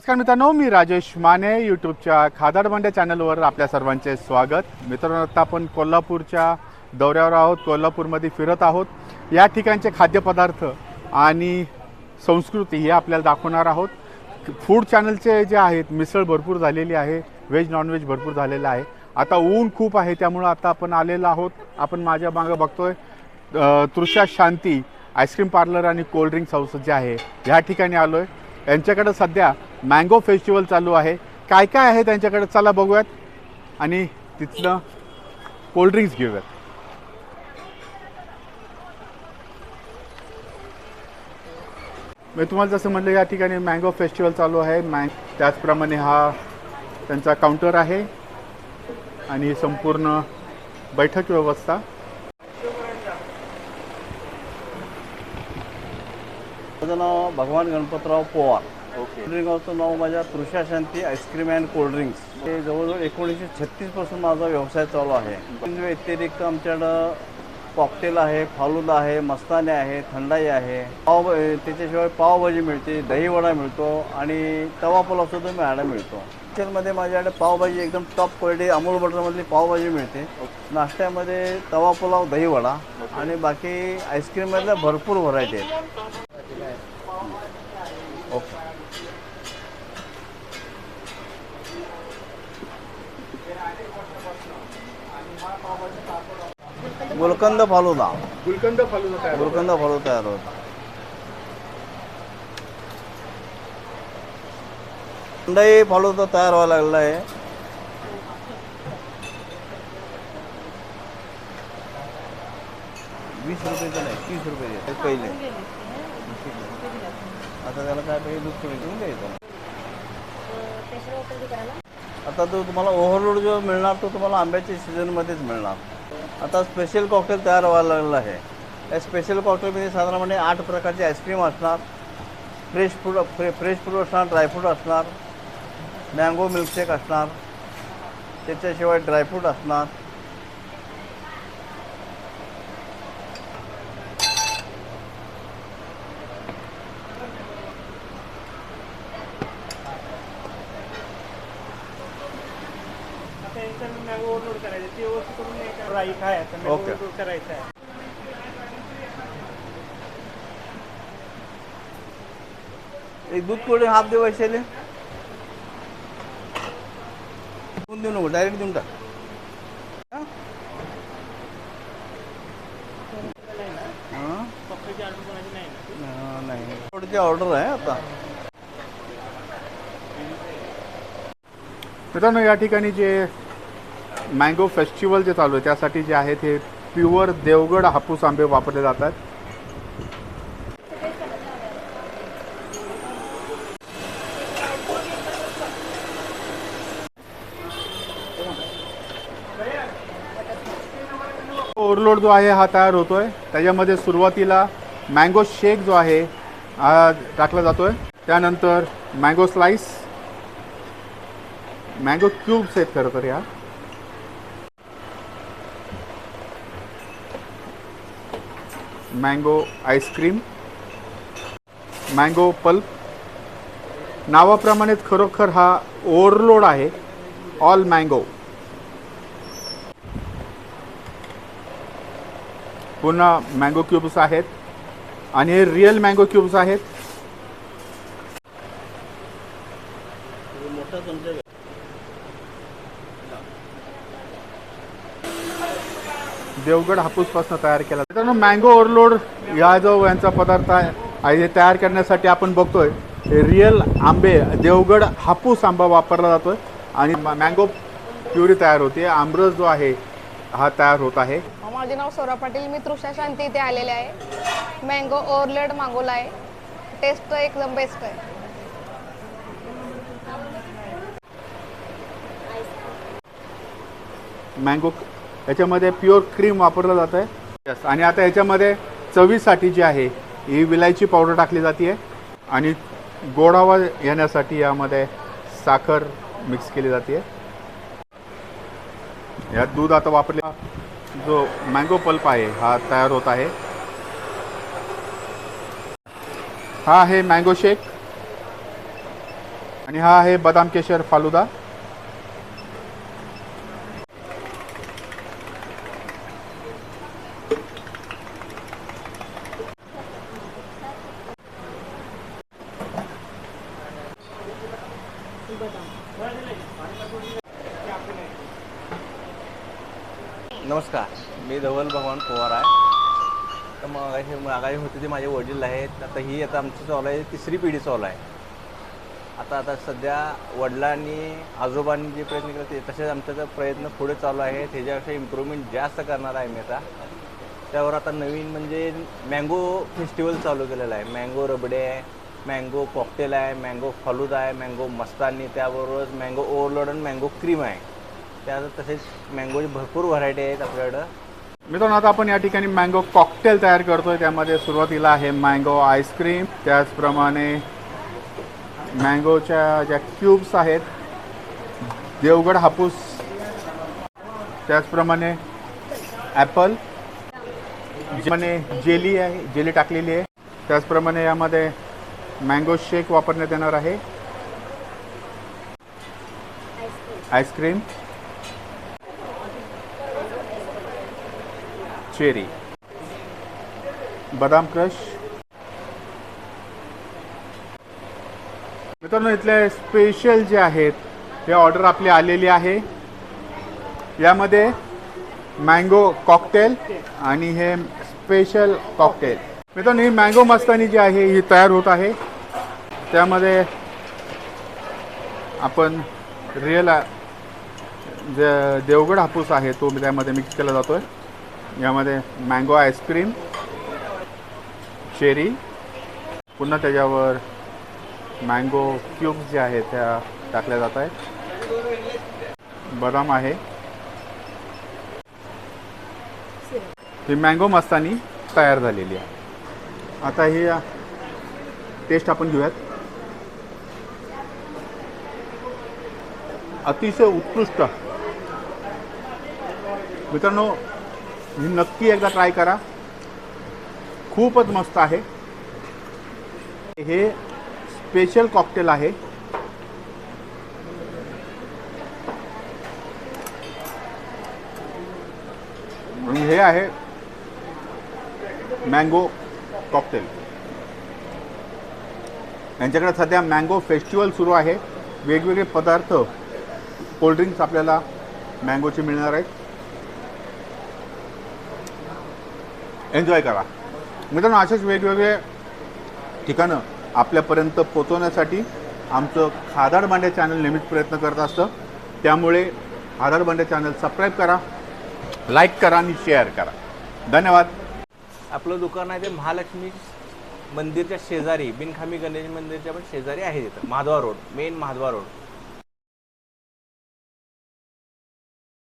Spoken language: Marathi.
नमस्कार मित्रांनो मी राजेश माने यूट्यूबच्या खादाड मंड्या चॅनलवर आपल्या सर्वांचे स्वागत. मित्रांनो आता आपण कोल्हापूरच्या दौऱ्यावर आहोत कोल्हापूरमध्ये फिरत आहोत. या ठिकाणचे खाद्यपदार्थ आणि संस्कृती हे आपल्याला दाखवणार आहोत. फूड चॅनलचे जे आहेत मिसळ भरपूर झालेली आहे व्हेज नॉनव्हेज भरपूर झालेलं आहे. आता ऊन खूप आहे त्यामुळं आता आपण आलेलो आहोत. आपण माझ्या मागं बघतोय Trusha Shanti ice cream parlour आणि कोल्ड्रिंक्स हाऊस जे आहे ह्या ठिकाणी आलो आहे यांच्याकडं सध्या मँगो फेस्टिवल चालू आहे. काय काय आहे त्यांच्याकडे? चला बघूयात. आणि तिथलं कोल्ड्रिंक्स घेऊयात. मी तुम्हाला जसं म्हटलं या ठिकाणी मँगो फेस्टिवल चालू आहे. मॅ त्याचप्रमाणे हा त्यांचा काउंटर आहे. आणि संपूर्ण बैठक व्यवस्था. माझं नाव भगवान गणपतराव पोवार. कोल्ड्रिंकचं नाव माझ्या Trusha Shanti ice cream and cold drinks हे जवळजवळ एकोणीसशे छत्तीसपासून माझा व्यवसाय चालू आहे. व्यतिरिक्त आमच्याकडं कॉकटेल आहे फालुदा आहे मस्ताने आहे थंडाई आहे. पाव त्याच्याशिवाय पावभाजी मिळते दहीवडा मिळतो आणि तवा पुलाव सुद्धा मिळायला मिळतो. हॉटेलमध्ये माझ्याकडे पावभाजी एकदम टॉप क्वालिटी अमूल बटरमधली पावभाजी मिळते. नाश्त्यामध्ये तवा पुलाव दहीवडा आणि बाकी आईस्क्रीममधल्या भरपूर व्हरायटी आहेत. गुलकंद फालुदा. गुलकंद फालुदा तयार गुलकंद फालुदा तयार होता. थंडाई फालुदा तयार व्हायला लागलेला आहे. वीस रुपयाचं नाही तीस रुपये पहिले. आता त्याला काय पाहिजे दूध कमी करून द्यायचं आता तो तुम्हाला ओव्हरलोड जो मिळणार तो तुम्हाला आंब्याच्या सीझनमध्येच मिळणार. आता स्पेशल कॉकटेल तयार व्हायला लागलेला आहे. या स्पेशल कॉकटेलमध्ये साधारणपणे आठ प्रकारची आईस्क्रीम असणार फ्रेश फ्रूट फ्रे फ्रेश फ्रूट असणार ड्रायफ्रूट असणार मँगो मिल्कशेक असणार त्याच्याशिवाय ड्रायफ्रूट असणार. ओव्हरलोड करायचं ते करून. ओव्हरलोड करायचं आहे. एक दूध कोल्ड हाफ दे वैशाली देऊन देऊ नको? डायरेक्ट देऊन टाक. नाही. हा, ऑर्डर आहे आता. मित्रांनो या ठिकाणी जे मँगो फेस्टिवल जे चालू आहे त्यासाठी जे आहे ते प्युअर देवगड हापूस आंबे वापरले जातात ओव्हरलोड जो आहे हा तयार होतोय. त्याच्यामध्ये सुरुवातीला मँगो शेक जो आहे हा टाकला जातोय. त्यानंतर मँगो स्लाइस मँगो क्यूब्स आहेत खरं तर या. Mango ice cream mango pulp नावाप्रमाणेच खरोखर हा ओव्हरलोड आहे. ऑल मँगो पुन्हा मँगो क्यूब्स आहेत. आणि हे रिअल मँगो क्यूब्स आहेत. देवगड हापूसपासून तयार केला. मित्रांनो मँगो ओव्हरलोड या जो यांचा पदार्थ आहे हे तयार करण्यासाठी आपण बघतोय रिअल आंबे देवगड हापूस आंबा वापरला जातोय आणि मँगो प्युरी तयार होते. आमरस जो आहे हा तयार होत आहे. माझे नाव सौरभ पाटील मी तृषा शांती इथे आलेले आहे. मँगो ओव्हरलेड मागवला आहे. टेस्ट एकदम बेस्ट आहे. मँगो याच्यामध्ये प्युअर क्रीम वापरलं जातं आहे यस आणि आता याच्यामध्ये चवीसाठी जी आहे ही विलायची पावडर टाकली जाते आणि गोडावा येण्यासाठी यामध्ये साखर मिक्स केली जाते यात दूध आता वापरले जो मँगो पल्प आहे हा तयार होत आहे. हा आहे मँगो शेक आणि हा आहे बदाम केशर फालुदा. नमस्कार मी धवल भगवान पवार आहे. तर मग हे मागाई होते ते माझे वडील आहेत. आता ही आता आमची चालू आहे तिसरी पिढी चालू आहे. आता आता सध्या वडिलांनी आजोबांनी जे प्रयत्न केले ते तसेच आमचा तर प्रयत्न पुढे चालू आहे त्याच्यापेक्षा इम्प्रूव्हमेंट जास्त करणार आहे मी आता. त्यावर आता नवीन म्हणजे मँगो फेस्टिवल चालू केलेला आहे. मँगो रबडे आहे मँगो कॉकटेल आहे मँगो फालुदा आहे मँगो मस्तानी त्याबरोबरच मँगो ओव्हरलोड आणि मँगो क्रीम आहे. त्यात तसेच मँगोची भरपूर व्हरायटी आहेत आपल्याकडं. मित्रांनो आता आपण या ठिकाणी मँगो कॉकटेल तयार करतोय. त्यामध्ये सुरुवातीला आहे मँगो आईस्क्रीम त्याचप्रमाणे मँगोच्या ज्या क्यूब्स आहेत देवगड हापूस. त्याचप्रमाणे ॲपल ज्यामध्ये जेली आहे जेली टाकलेली आहे. त्याचप्रमाणे यामध्ये मँगो शेक वापरण्यात येणार आहे. Ice cream. चेरी. बदाम क्रश. मित्रांनो इथले स्पेशल जे आहेत हे ऑर्डर आपली आलेली आहे. यामध्ये मँगो कॉकटेल आणि हे स्पेशल कॉकटेल मित्रांनो ही मँगो मस्तानी जी आहे ही तयार होत आहे. त्यामध्ये आपण रिअल जे देवगड हापूस आहे तो त्यामध्ये मिक्स केला जातो आहे यामध्ये मँगो आईस्क्रीम चेरी पुन्हा त्याच्यावर मँगो क्यूब्स जे आहेत त्या टाकल्या जात आहेत. बदाम आहे. ही मँगो मस्तानी तयार झालेली आहे. आता ही टेस्ट आपण घेऊयात. अतिशय उत्कृष्ट. मित्रांनो ही नक्की एकदा ट्राय करा. खूपच मस्त आहे. हे स्पेशल कॉकटेल आहे. आणि हे आहे मँगो कॉकटेल यांच्याकडे सध्या मँगो फेस्टिवल सुरू आहे. वेगवेगळे पदार्थ कोल्ड्रिंक्स आपल्याला मँगोचे मिळणार आहेत. एन्जॉय करा. मित्रांनो असेच वेगवेगळे ठिकाणं आपल्यापर्यंत पोचवण्यासाठी आमचं खादाड भांड्या चॅनल नेहमीच प्रयत्न करत असतं. त्यामुळे खादाड भांड्या चॅनल सबस्क्राईब करा लाईक करा आणि शेअर करा. धन्यवाद. आपलं दुकान आहे ते महालक्ष्मी मंदिरच्या शेजारी बिनखामी गणेश मंदिरच्या पण शेजारी आहे तिथं Madhava road main Madhava road.